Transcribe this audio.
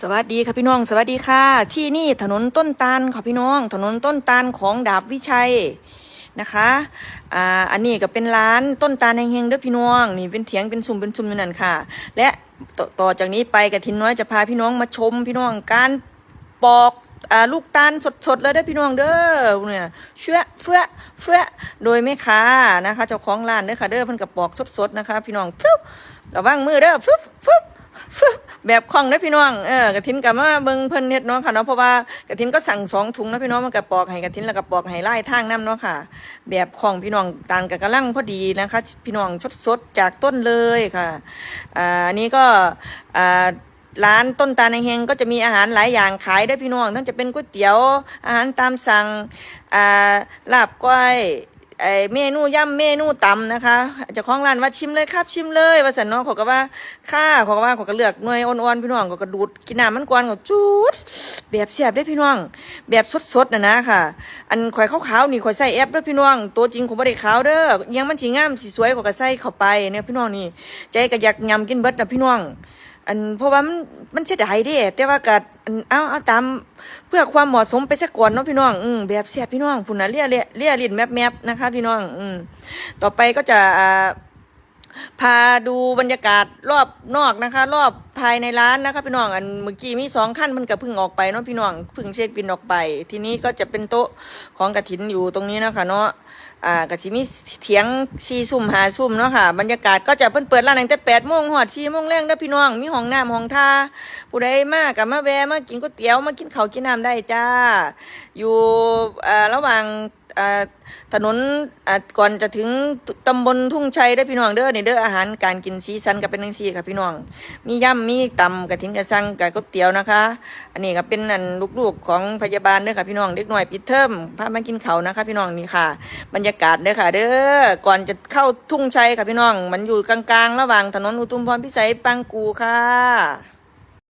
สวัสดีค่ะพี่น้อง สวัสดีค่ะ ที่นี่ถนนต้นตาลค่ะพี่น้อง ถนนต้นตาลของดาบวิชัยนะคะอ่าอันนี้ก็เป็นร้านต้นตาลเฮงๆเด้อพี่น้อง นี่เป็นเถียงเป็นซุ่มเป็นซุ่มอยู่นั่นค่ะ และตต่อจากนี้ไปกระทินน้อยจะพาพี่น้องมาชมพี่น้องการปอกอ่าลูกตาลสดๆเลยเด้อพี่น้องเด้อเนี่ยเชื่อเฟื่อเฟื่อโดยแม่ค้านะคะ เจ้าของร้านเด้อค่ะเด้อเพิ่นก็ปอกสดๆนะคะ พี่น้องฟึบระวังมือเด้อฟึบฟึบฟึบ แบบคล่องเด้พี่น้องเออกระถินกับมาเบิ่งเพิ่นเฮ็ดเนาะค่ะเนาะเพราะว่ากระถินก็สั่งสองถุงนะพี่น้องมันก็ปอกให้กระถินแล้วก็ปอกให้ไล่ทางน้ำเนาะค่ะ แบบคล่องพี่น้องตาลกับกระลังพอดีนะคะ พี่น้องสดๆจากต้นเลยค่ะอ่าอันนี้ก็อ่าร้านต้นตาลเฮงก็จะมีอาหารหลายอย่างขายได้พี่น้องทั้งจะเป็นก๋วยเตี๋ยวอาหารตามสั่งอ่าลาบก้อย ไอเมนูย่ำเมนูตำนะคะเจ้าของร้านว่าชิมเลยครับ ชิมเลยว่าสันน้องเขาก็ว่าข้าเขาก็ว่าเขาก็เลือกหน่วยอ่อนๆพี่น้องเขาก็ดูดกินน้ำมันก่อนเขาจูดแบบเสียบได้พี่น้อง แบบสดๆนะนะค่ะ อันข่อยขาวๆนี่ข่อยใส่แอปเด้อพี่น้องตัวจริงผมไม่ได้ขาวเด้อยังมันสีงามสีสวยเขาก็ใส่เข้าไปเนี่ยพี่น้องนี่ใจก็อยากยำกินเบิดนะพี่น้อง อันเพราะว่ามันมันเสียดายเดิแต่ว่ากัอันเอาเอาตามเพื่อความเหมาะสมไปสักก่อนเนาะพี่น้องอืมแบบเสียพี่น้องพุ่นนะเลี่ยเลี่ยเลี่ยลิ้นแมบแมบนะคะ พี่น้อง อืมต่อไปก็จะอ่า พาดูบรรยากาศรอบนอกนะคะ รอบภายในร้านนะคะพี่น้องอันเมื่อกี้มีสองขั้นมันก็เพิ่งออกไปเนาะพี่น้องเพิ่งเช็คบินออกไป ทีนี้ก็จะเป็นโต๊ะของกระถินอยู่ตรงนี้นะคะเนาะอ่ากะสิมีเถียงซีซุ่มหาซุ่มเนาะค่ะบรรยากาศก็จะเพิ่นเปิดร้านตั้งแต่แปดโมงหอดสี่โมงแรงเด้พี่น้องมีห้องน้ำห้องท่าผู้ใดมากับมาแวะมากินก๋วยเตี๋ยวมากินข้าวกินน้ำได้จ้า อยู่อ่าระหว่างอ่า ถนนก่อนจะถึงตำบลทุ่งชัยเด้พี่น้องเด้อนี่เด้ออาหารการกินซีซันก็เป็นจังซี่ค่ะพี่น้อง มีย่ำมีตำกระถินกระซังกับก๋วยเตี๋ยวนะคะ อันนี้ก็เป็นอันลูกๆของพยาบาลเด้อค่ะพี่น้องเด็กหน่อยปิดเทอมพามากินเขานะคะ พี่น้องนี่ค่ะ บรรยากาศเด้อค่ะ เด้อก่อนจะเข้าทุ่งชัยค่ะพี่น้อง มันอยู่กลางๆ ระหว่างถนนอุทุมพรพิสัยปังกูค่ะ